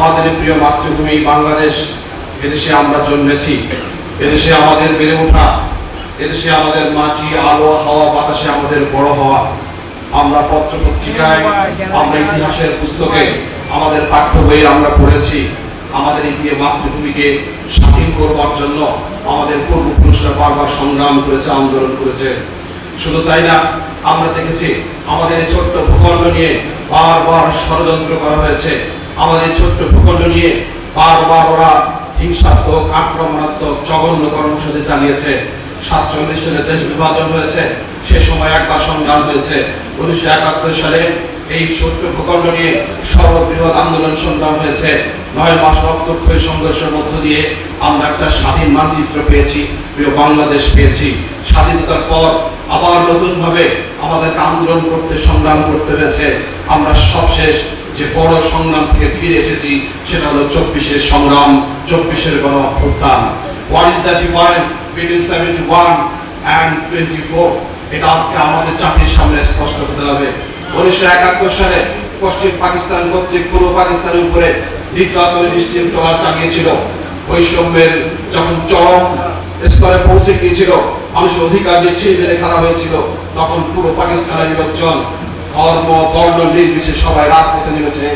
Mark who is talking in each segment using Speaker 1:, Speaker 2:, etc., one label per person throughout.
Speaker 1: আমাদের প্রিয় মাতৃভূমি বাংলাদেশ, এদেশে আমরা জন্মেছি। এদেশে আমাদের বেড়ে ওঠা, এদেশে আমাদের মাটি, আলো, হাওয়া, বাতাসে আমাদের বড় হওয়া। আমরা পত্র পত্রিকায় আমরা ইতিহাসের পুস্তকে, আমাদের পাঠ্য বইয়ে আমরা পড়েছি, আমাদের এই মাতৃভূমিকে স্বাধীন করবার জন্য আমাদের পূর্বপুরুষরা বারবার সংগ্রাম করেছে, আন্দোলন করেছে। শুধু তাই না, আমরা দেখেছি, আমাদের এই ছোট্ট ভূখণ্ড নিয়ে বারবার ষড়যন্ত্র করা হয়েছে। আমাদের ছোট্ট ভূখণ্ড নিয়ে বারবার ওরা হিংসাত্মক, আক্রমণাত্মক, জঘন্য কর্মসূচি চালিয়েছে। সাতচল্লিশ সালে দেশ বিভাজন হয়েছে, সে সময় একবার সংগ্রাম হয়েছে। উনিশশো একাত্তর সালে এই ছোট্ট ভূখণ্ড নিয়ে সর্ববৃহৎ আন্দোলন সংগ্রাম হয়েছে। নয় মাস রক্তক্ষয়ী সংঘর্ষের মধ্য দিয়ে আমরা একটা স্বাধীন মানচিত্র পেয়েছি, প্রিয় বাংলাদেশ পেয়েছি। স্বাধীনতার পর আবার নতুন ভাবে আমাদেরকে আন্দোলন করতে, সংগ্রাম করতে হয়েছে। আমরা সবশেষ যে বড় সংগ্রাম থেকে ফিরে এসেছি, সেটা হলো চব্বিশের সংগ্রাম, চব্বিশের is the difference between seventy one and twenty four এটা আজকে আমাদের সামনে স্পষ্ট হতে হবে। উনিশশো একাত্তর সালে পশ্চিম পাকিস্তান কর্তৃক পূর্ব পাকিস্তানের উপরে নির্যাতনের স্টিম চলার চালিয়েছিল যখন চরম স্তরে পৌঁছে গিয়েছিল, মানুষের অধিকার নিয়ে ছিঁড়ে খেলা হয়েছিল, তখন পুরো পাকিস্তানের লোকজন ধর্ম, বর্ণ, নির্বিশেষে সবাই রাজপথে নেমেছে,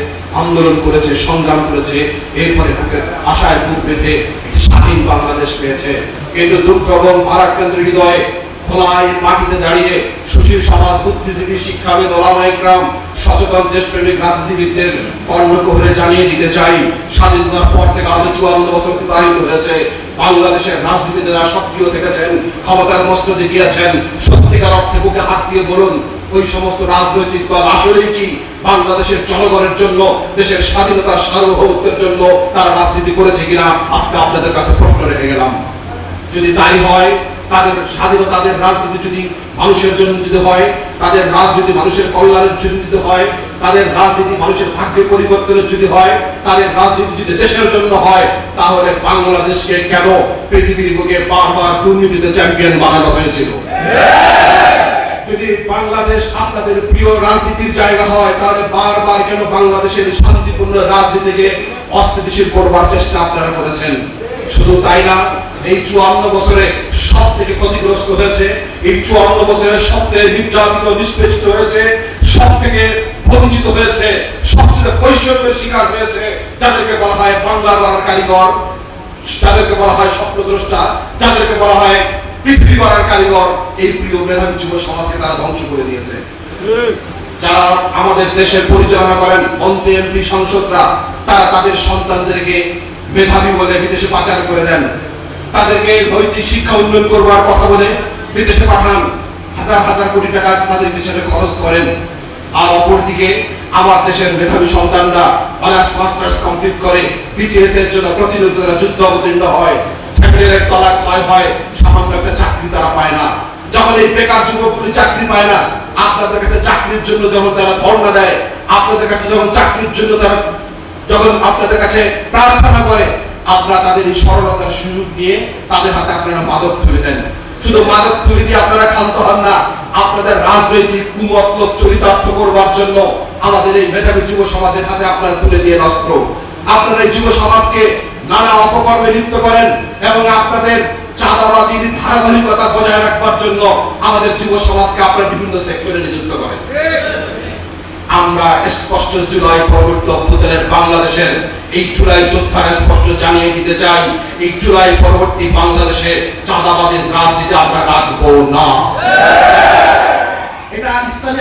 Speaker 1: আন্দোলন করেছে, সংগ্রাম করেছে, এরপরে তাকে আশায় বুক বেঁধে স্বাধীন বাংলাদেশ পেয়েছে। কিন্তু দুঃখ এবং ভারাক্রান্ত হৃদয়ে খোলায় মাটিতে দাঁড়িয়ে সুশীল সমাজ, বুদ্ধিজীবী, শিক্ষাবিদ ওলামাইকরাম সচেতন দেশপ্রেমিক রাজনীতিবিদদের কর্ণকোহরে জানিয়ে দিতে চাই, স্বাধীনতার পর থেকে আজ চুয়ান্ন বছর অতিবাহিত হয়েছে। বাংলাদেশের রাজনীতিতে যারা সক্রিয় থেকেছেন, ক্ষমতার মস্তদে গিয়েছেন সত্যিকার অর্থে বুকে হাত দিয়ে বলুন ওই সমস্ত রাজনৈতিক দল আসলেই কি বাংলাদেশের জনগণের জন্য, দেশের স্বাধীনতার সার্বভৌমত্বের জন্য তারা রাজনীতি করেছে কিনা? আজকে আপনাদের কাছে প্রশ্ন রেখে গেলাম। যদি তাই হয়, তাদের স্বাধীনতা, তাদের রাজনীতি যদি মানুষের জন্য যদি হয়, তাদের রাজনীতি মানুষের কল্যাণের জন্য যদি হয়, তাদের রাজনীতি মানুষের ভাগ্য পরিবর্তনের যদি হয়, তাদের রাজনীতি যদি দেশের জন্য হয়, তাহলে বাংলাদেশকে কেন পৃথিবীর বুকে বারবার দুর্নীতিতে চ্যাম্পিয়ন বানানো হয়েছিল? যদি বাংলাদেশ আপনাদের প্রিয় রাজনীতির জায়গা হয়, তাহলে বারবার কেন বাংলাদেশের শান্তিপূর্ণ রাজনীতিকে অস্থিতিশীল করবার চেষ্টা আপনারা করেছেন? শুধু তাই না, এই চুয়ান্ন বছরে সব থেকে ক্ষতিগ্রস্ত হয়েছে, এই চুয়ান্ন বছরে সব থেকে নির্যাতিত, নিষ্পেষিত হয়েছে সব থেকে বঞ্চিত হয়েছে, সবচেয়ে বৈষম্যের শিকার হয়েছে যাদেরকে বলা হয় বাংলা গড়ার কারিগর, যাদেরকে বলা হয় স্বপ্নদ্রষ্টা, যাদেরকে বলা হয় পৃথিবী গড়ার কারিগর এই প্রিয় মেধাবী যুব সমাজকে তারা ধ্বংস করে দিয়েছে। যারা আমাদের দেশের পরিচালনা করেন মন্ত্রী, এমপি, সাংসদরা, তারা তাদের সন্তানদেরকে মেধাবী বলে বিদেশে পাচার করে দেন। তাদেরকে নৈতিক শিক্ষা উন্নয়ন করবার কথা বলে বিদেশে পাঠান। হাজার হাজার কোটি টাকা তাদের পিছনে খরচ করেন। আর অপরদিকে আমার দেশের মেধাবী সন্তানরা অনার্স, মাস্টার্স কমপ্লিট করে বিসিএস এর জন্য প্রতিনিয়ত তারা যুদ্ধ অবতীর্ণ হয়। ছেলেমেয়ের তলাক ক্ষয় হয়, সামান্য একটা চাকরি তারা পায় না। যখন এই বেকার যুবকগুলি চাকরি পায় না, আপনাদের কাছে চাকরির জন্য যখন তারা ধর্ণা দেয়, আপনাদের কাছে যখন চাকরির জন্য তারা যখন আপনাদের কাছে প্রার্থনা করে, আপনারা তাদের এই সরলতার সুযোগ নিয়ে তাদের হাতে আপনারা মাদক তুলে দেন। শুধু মাদক তুলে দিয়ে আপনারা ক্ষান্ত হন না, আপনাদের রাজনৈতিক কুমতলব চরিতার্থ করবার জন্য আমাদের এই মেধাবী যুব সমাজের হাতে আপনারা তুলে দিয়ে অস্ত্র আপনারা এই যুব সমাজকে নানা অপকর্মে লিপ্ত করেন এবং আপনাদের চাঁদাবাজির ধারাবাহিকতা বজায় রাখবার জন্য আমাদের যুব সমাজকে বিভিন্ন সেক্টরে নিযুক্ত করেন। আমরা স্পষ্ট জুলাই পরবর্তী অভ্যুত্থানের বাংলাদেশের এই জুলাই স্পষ্ট জানিয়ে দিতে চাই, এই জুলাই পরবর্তী বাংলাদেশে রাজনীতি আমরা রাখব না। এটা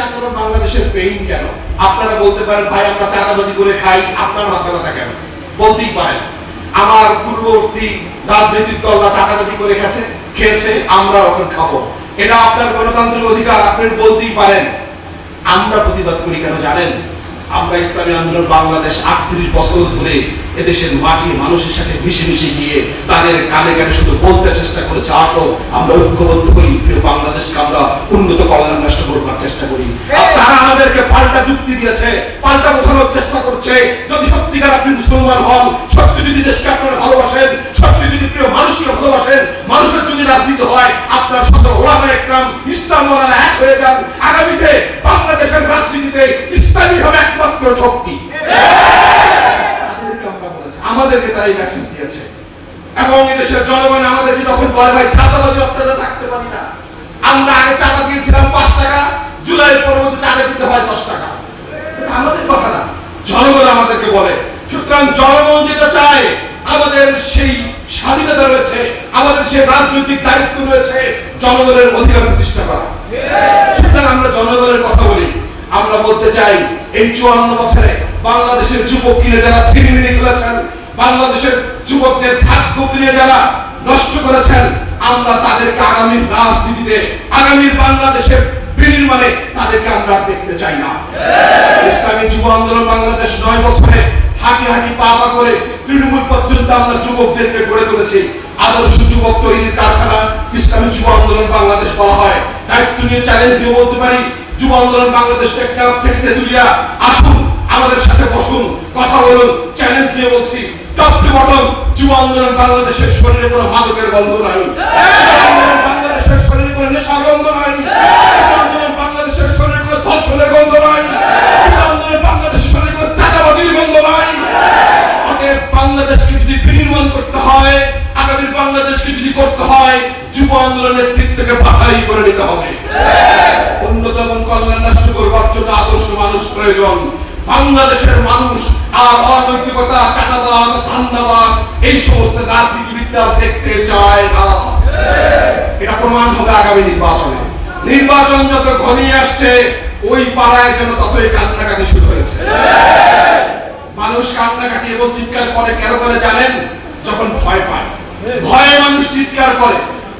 Speaker 1: আন্দোলন বাংলাদেশের পেইন কেন? আপনারা বলতে পারেন, ভাই, আমরা চাঁদাবাজি করে খাই। আপনার মাথা কথা কেন? বলতেই পারেন। আমার পূর্ববর্তী রাজনৈতিক দলরা চাঁদাবাজি করে গেছে, খেয়েছে আমরা ওখানে খাব। এটা আপনার গণতান্ত্রিক অধিকার, আপনি বলতেই পারেন। আমরা প্রতিবাদ করি কেন জানেন? আমরা ইসলামী আন্দোলন বাংলাদেশ আটত্রিশ বছর ধরে এদেশের মাটি মানুষের সাথে মিশে মিশে গিয়ে তাদের কানে কানে শুধু বলতে চেষ্টা করেছে, আসো, আমরা ঐক্যবদ্ধ করি। বাংলাদেশকে আমরা উন্নত কল্যাণ নষ্ট করবার চেষ্টা করি। আর তারা আমাদেরকে পাল্টা যুক্তি দিয়েছে, পাল্টা বোঝানোর চেষ্টা করছে। যদি সত্যিকার আপনি মুসলমান হন, সত্যি যদি দেশকে আপনারা ভালোবাসেন, সত্যি যদি প্রিয় মানুষকে ভালোবাসেন, মানুষের যদি রাজনীতি হয়, আপনার শত ওলামা একরাম, ইসলাম ওলারা এক হয়ে যান। আগামীতে বাংলাদেশের রাজনীতিতে ইসলামী হবে একমাত্র শক্তি। আমাদেরকে তারা এই মেসেজ দিয়েছে। এবং এদেশের জনগণ আমাদেরকে যখন বলে, ভাই আমরা আগে চাঁদা দিয়েছিলাম পাঁচ টাকা, জুলাই পরবর্তী চাঁদা দিতে হয় দশ টাকা। আমাদের কথা না। জনগণ আমাদেরকে বলে, সুতরাং জনগণ যেটা চায়, আমাদের সেই স্বাধীনতা রয়েছে, আমাদের সেই রাজনৈতিক দায়িত্ব রয়েছে, জনগণের অধিকার প্রতিষ্ঠা করা। সুতরাং আমরা জনগণের কথা বলি। আমরা বলতে চাই, এই চুয়ান্ন বছরে বাংলাদেশের যুবক কিনে যারা ছিনিমিনি খেলেছেন বাংলাদেশের যুবকদের ভাগ্য কিনে যারা নষ্ট করেছেন আমরা তাদেরকে আগামী রাজনীতিতে, আগামী বাংলাদেশের বিনির্মাণে তাদেরকে আমরা দেখতে চাই না। ইসলামী যুব আন্দোলন বাংলাদেশ নয় বছরে হাঁটি হাঁটি পা পা করে তৃণমূল পর্যন্ত আমরা যুবকদেরকে গড়ে তুলেছি। আদর্শ যুবক তৈরির কারখানা ইসলামী যুব আন্দোলন বাংলাদেশ বলা হয়। দায়িত্ব নিয়ে চ্যালেঞ্জ দিয়ে বলতে পারি, যুব আন্দোলন বাংলাদেশ টেকনাফ থেকে তেতুলিয়া আসুন, আমাদের সাথে বসুন, কথা বলুন চ্যালেঞ্জ দিয়ে বলছি টপ টু বটম যুব আন্দোলন বাংলাদেশের শরীরে কোনো মাদকের গন্ধ নাই। বাংলাদেশের শরীরে কোনো নেশার গন্ধ নাই। আন্দোলন বাংলাদেশের শরীরে কোনো ধর্ষণের গন্ধ নাই। যুব আন্দোলন বাংলাদেশের শরীরে কোনো চাঁদাবাজির গন্ধ নাই। অতএব বাংলাদেশকে যদি বিনির্মাণ করতে হয় আগামী বাংলাদেশকে যদি করতে হয় যুব আন্দোলনের নেতৃত্বকে বাছাই করে নিতে হবে। রাজনীতিবিদ্যা দেখতে চায় না। এটা প্রমাণ হবে আগামী নির্বাচনে। নির্বাচন যত ঘনিয়ে আসছে, ওই পাড়ায় যেন ততই কান্নাকাটি শুরু হয়েছে। মানুষ কান্নাকাটি এবং চিৎকার করে কেন করে জানেন? যখন ভয় পায়। ভয়ে মানুষ চিৎকার করে।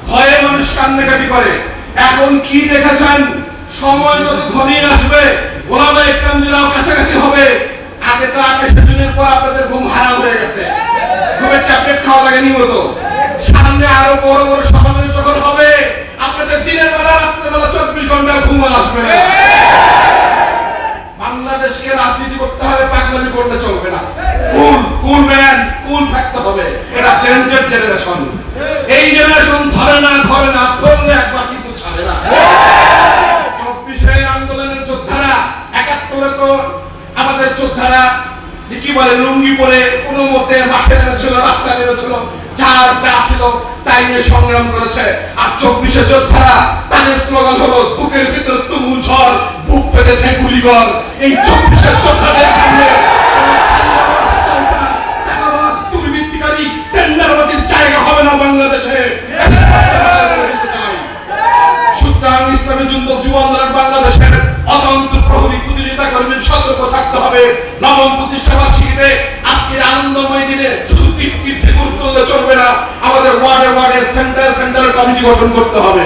Speaker 1: ভয়ে মানুষ কান্নাকাটি করে। এখন কি দেখেছেন? সময় যত ঘনিয়ে আসবে ওলামা একরামজিরাও কাছাকাছি হবে। আগে তো আঠাশে জুনের পর আপনাদের ঘুম হারাম হয়ে গেছে। ঘুমের ট্যাবলেট খাওয়া লাগে নিয়মিত সামনে আরও বড় বড় সমাবেশ যখন হবে, আপনাদের দিনের বেলা রাত্রের বেলা চব্বিশ ঘণ্টা ঘুম আসবে না। বাংলাদেশকে রাজনীতি করতে হবে পাগলামি করলে চলবে না। কুল কুল ম্যান কুল থাকতে হবে? এটা চেঞ্জের জেনারেশন এই জেনারেশন ধরে না ধরে না, ধরলে একবার কিন্তু ছাড়ে না। চব্বিশের আন্দোলনের যোদ্ধারা, একাত্তরে তো আমাদের যোদ্ধারা কি বলে, লুঙ্গি পরে কোনো মতে মাঠে নেমেছিল, রাস্তায় নেমেছিল, যার যা ছিল তাই নিয়ে সংগ্রাম করেছে। আর চব্বিশে যোদ্ধারা তাদের স্লোগান হলো, বুকের ভিতর তুমুল ঝড়, বুক পেতেছে গুলিগর এই চব্বিশের যোদ্ধাদের সামনে সুতরাং ইসলামী যুব আন্দোলন বাংলাদেশের অতন্ত্র প্রহরী প্রতিযোগিতা কর্মীর সতর্ক থাকতে হবে। নবম বার্ষিকীতে আজকের আনন্দময় দিনে শুধু তীর্থে গুরুত্ব দিলে চলবে না, আমাদের ওয়ার্ডে ওয়ার্ডে সেন্টার সেন্টার কমিটি গঠন করতে হবে।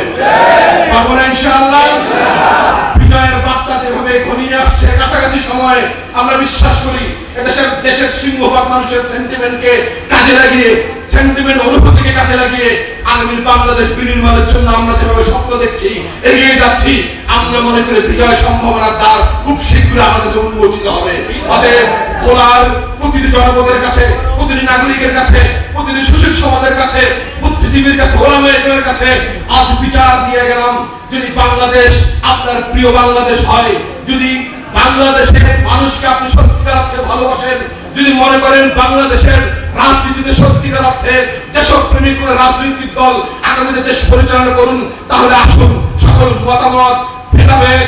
Speaker 1: বিজয়ের বার্তা যেভাবে ঘনিয়ে আসছে, কাছাকাছি সময় আমরা বিশ্বাস করি, এদেশের দেশের সিংহভাগ মানুষের সেন্টিমেন্টকে কাজে লাগিয়ে, সেন্টিমেন্ট অনুভূতিকে কাজে লাগিয়ে আগামী বাংলাদেশ বিনির্মাণের জন্য আমরা যেভাবে স্বপ্ন দেখছি, এগিয়ে যাচ্ছি, আমরা মনে করি বিজয় সম্ভাবনার দ্বার খুব শীঘ্রই আমাদের উন্মোচিত হবে। অতএব ভোলার প্রতিটি জনপদের কাছে, প্রতিটি নাগরিকের কাছে, প্রতিটি সুশীল সমাজের কাছে, বুদ্ধিজীবীর কাছে কাছে আজ বিচার দিয়ে গেলাম। যদি বাংলাদেশ আপনার প্রিয় বাংলাদেশ হয়, যদি বাংলাদেশের মানুষকে আপনি সত্যিকার অর্থে ভালোবাসেন, যদি মনে করেন বাংলাদেশের রাজনীতিতে সত্যিকার অর্থে রাজনৈতিক দল আগামীতে দেশ পরিচালনা করুন, তাহলে আসুন সকল মতামত ভেদাভেদ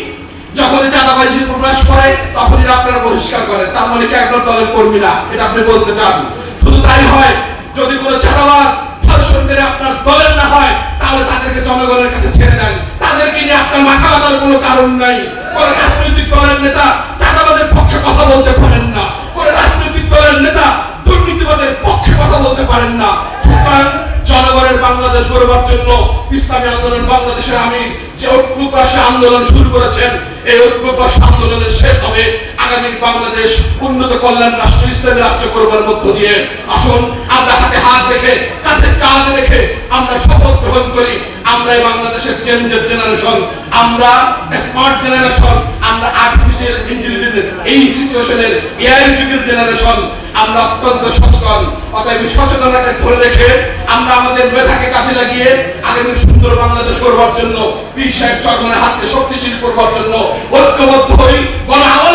Speaker 1: তখনই আপনারা বহিষ্কার করেন, তার মানে কি একবার দলের কর্মী এটা আপনি বলতে চান? শুধু তাই হয়, যদি কোনো চাঁদাবাজ ধর্ষণ আপনার দলের না হয়, তাহলে তাদেরকে জনগণের কাছে ছেড়ে দেন। তাদেরকে নিয়ে আপনার মাথা ব্যথার কোনো কারণ নাই। কোন রাজনৈতিক দলের নেতা চাঁদাবাজের পক্ষে কথা বলতে পারেন না। কোন রাজনৈতিক দলের নেতা দুর্নীতিবাদের পক্ষে কথা বলতে পারেন না। সুতরাং জনগণের বাংলাদেশ গড়বার জন্য ইসলামী আন্দোলন বাংলাদেশের আমি যে ঐক্যপ্রাসী আন্দোলন শুরু করেছেন, এই ঐক্যপ্রাসী আন্দোলনের শেষ হবে আগামী বাংলাদেশ উন্নত কল্যাণ রাষ্ট্র, ইসলামী রাষ্ট্র করবার মধ্য দিয়ে। আসুন, আমরা হাতে হাত রেখে, কাঁধে কাঁধ রেখে আমরা শপথ গ্রহণ করি, আমরা এই বাংলাদেশের চেঞ্জের জেনারেশন আমরা স্মার্ট জেনারেশন আমরা আর্টিফিশিয়াল এই সিচুয়েশনের জেনারেশন আমরা অত্যন্ত সচেতন। অতএব সচেতনতাকে ধরে রেখে আমরা আমাদের মেধাকে কাজে লাগিয়ে আগামী সুন্দর বাংলাদেশ করবার জন্য বিশ্বের চরমের হাতকে শক্তিশালী করবার জন্য ঐক্যবদ্ধ হই তুলি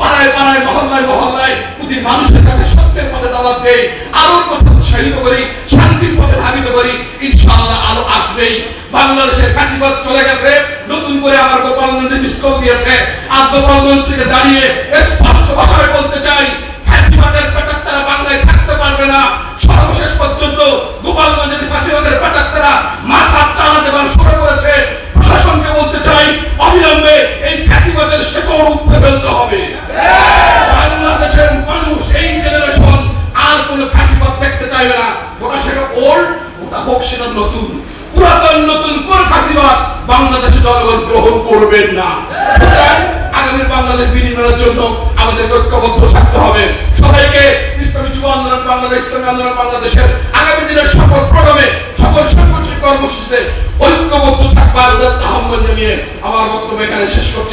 Speaker 1: পাড়ায় পাড়ায়, মহল্লায় মহল্লায় প্রতি মানুষের কাছে সত্যের পথে দাওয়াত দেই, আলোর পথে উৎসাহিত করি, শান্তির পথে ধাবিত করি, ইনশাআল্লাহ আলো আসবেই। বাংলাদেশের কাশিপথ চলে গেছে, নতুন করে আমার গোপালগঞ্জে মিস দিয়েছে। আজ গোপালগঞ্জ থেকে দাঁড়িয়ে সেটা নতুন পুরাতন, নতুন কোন ফাঁসিবাদ বাংলাদেশের জনগণ গ্রহণ করবেন না। আগামী বাংলাদেশ বিনিময়ের জন্য আমাদের ঐক্যবদ্ধ থাকতে হবে। সবাইকে ইসলামী যুব আন্দোলন, বাংলাদেশ ইসলামী আন্দোলন, বাংলাদেশের আগামী দিনের সকল প্রোগ্রামে, সকল সাংগঠনিক কর্মসূচিতে ঐক্যবদ্ধ থাকবার আহ্বান জানিয়ে আমার বক্তব্য এখানে শেষ করছি।